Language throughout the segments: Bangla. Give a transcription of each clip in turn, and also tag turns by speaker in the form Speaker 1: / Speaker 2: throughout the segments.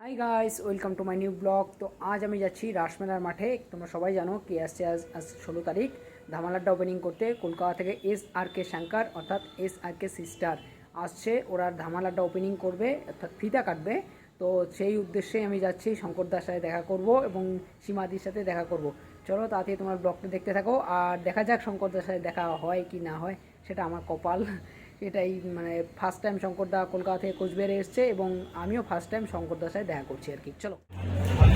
Speaker 1: Hi guys welcome to my new blog তো আজ আমি যাচ্ছি রাসমেলার মাঠে। তোমরা সবাই জানো কি আসছে আজ আজ ষোলো তারিখ। ধামালাটা ওপেনিং করতে কলকাতা থেকে এস আর কে শঙ্কর অর্থাৎ এস আর কে সিস্টার আসছে। ওরা ধামালাটা ওপেনিং করবে, অর্থাৎ ফিতা কাটবে। তো সেই উদ্দেশ্যে আমি যাচ্ছি শঙ্করদার সাথে দেখা করব এবং সীমাদির সাথে দেখা করব। চলো তাতে তোমার ব্লগটা দেখতে থাকো। আর দেখা যাক শঙ্করদার সাথে দেখা হয় কি না হয়, সেটা আমার কপাল। এটাই মানে ফার্স্ট টাইম শঙ্করদা কলকাতা থেকে কোচবিহারে এসছে এবং আমিও ফার্স্ট টাইম শঙ্করদার সাথে দেখা করছি আর কি। চলো।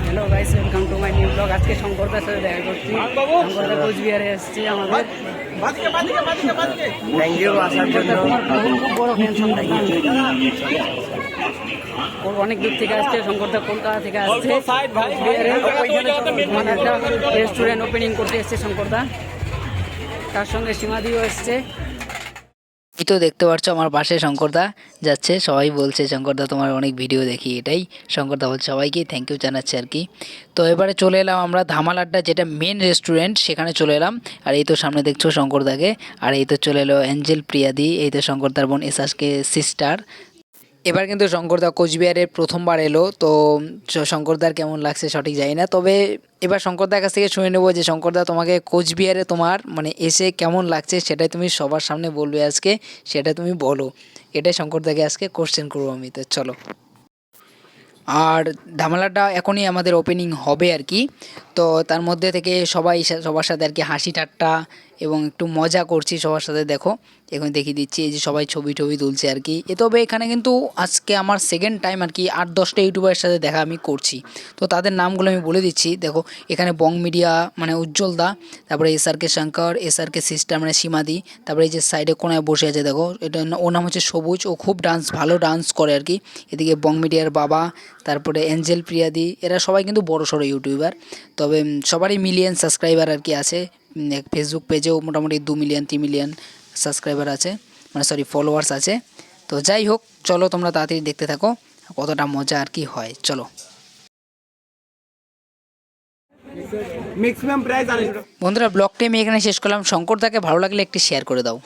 Speaker 1: Hello guys welcome to my new blog আজকে শঙ্করদার সাথে দেখা করছি। শঙ্করদা কোচবিহারে এসছে আমাদের।
Speaker 2: থ্যাংক ইউ আসার জন্য।
Speaker 1: খুব খুব বড় ফ্যান শঙ্করদা। অনেক দূর থেকে আসছে শঙ্করদা কলকাতা থেকে আসছে। মানে একটা রেস্টুরেন্ট ওপেনিং করতে এসছে শঙ্করদা। তার সঙ্গে সীমাদিও এসছে।
Speaker 3: এই তো দেখতে পাচ্ছ আমার পাশে শঙ্করদা যাচ্ছে। সবাই বলছে, শঙ্করদা, তোমার অনেক ভিডিও দেখি। এটাই। শঙ্করদা বলছে, সবাইকে থ্যাংক ইউ জানাচ্ছে আর কি। তো এবারে চলে এলাম আমরা ধামাল আড্ডা, যেটা মেন রেস্টুরেন্ট সেখানে চলে এলাম। আর এই তো সামনে দেখছ শঙ্করদাকে। আর এই তো চলে এলো অ্যাঞ্জেল প্রিয়াদি, এই তো শঙ্করদার বোন এসাসকে সিস্টার এবার কিন্তু শঙ্করদা কোচবিহারে প্রথমবার এলো, তো শঙ্করদার কেমন লাগছে সঠিক জানি না, তবে এবার শঙ্করদার কাছ থেকে শুনে নেব যে শঙ্করদা তোমাকে কোচবিহারে তোমার মানে এসে কেমন লাগছে সেটাই তুমি সবার সামনে বলবে আজকে, সেটা তুমি বলো। এটাই শঙ্করদাকে আজকে কোশ্চেন করব আমি, তো চলো। আর ধামালাটা এখনই আমাদের ওপেনিং হবে আর কি, তো তার মধ্যে থেকে সবাই সবার সাথে আর কি হাসি ঠাট্টা এবং একটু মজা করছি সবার সাথে, দেখো। এখন দেখিয়ে দিচ্ছি, এই যে সবাই ছবি টবি তুলছে আর কি। এ তবে এখানে কিন্তু আজকে আমার সেকেন্ড টাইম আর কি আট দশটা ইউটিউবারের সাথে দেখা আমি করছি। তো তাদের নামগুলো আমি বলে দিচ্ছি, দেখো। এখানে বং মিডিয়া মানে উজ্জ্বল দা, তারপরে S R K Shankar S R K sister মানে সীমাদি, তারপরে এই যে সাইডে কোনায় বসে আছে, দেখো। এটা ওর নাম হচ্ছে সবুজ, ও খুব ডান্স ভালো ডান্স করে আর কি। এদিকে বং মিডিয়ার বাবা, তারপরে অ্যাঞ্জেল প্রিয়াদি, এরা সবাই কিন্তু বড় সড়ো ইউটিউবার। তবে সবারই মিলিয়ন সাবস্ক্রাইবার আর কি আছে। ফেসবুক পেজেও মোটামুটি দু মিলিয়ন তিন মিলিয়ন সাবস্ক্রাইবার আছে মানে সরি ফলোয়ার্স আছে। তো যাই হোক চলো তোমরা তাড়াতাড়ি দেখতে থাকো কতটা মজা আর কি হয় চলো। বন্ধুরা ব্লগটি আমি এখানে শেষ করলাম। শঙ্করদাকে ভালো লাগলে একটি শেয়ার করে দাও।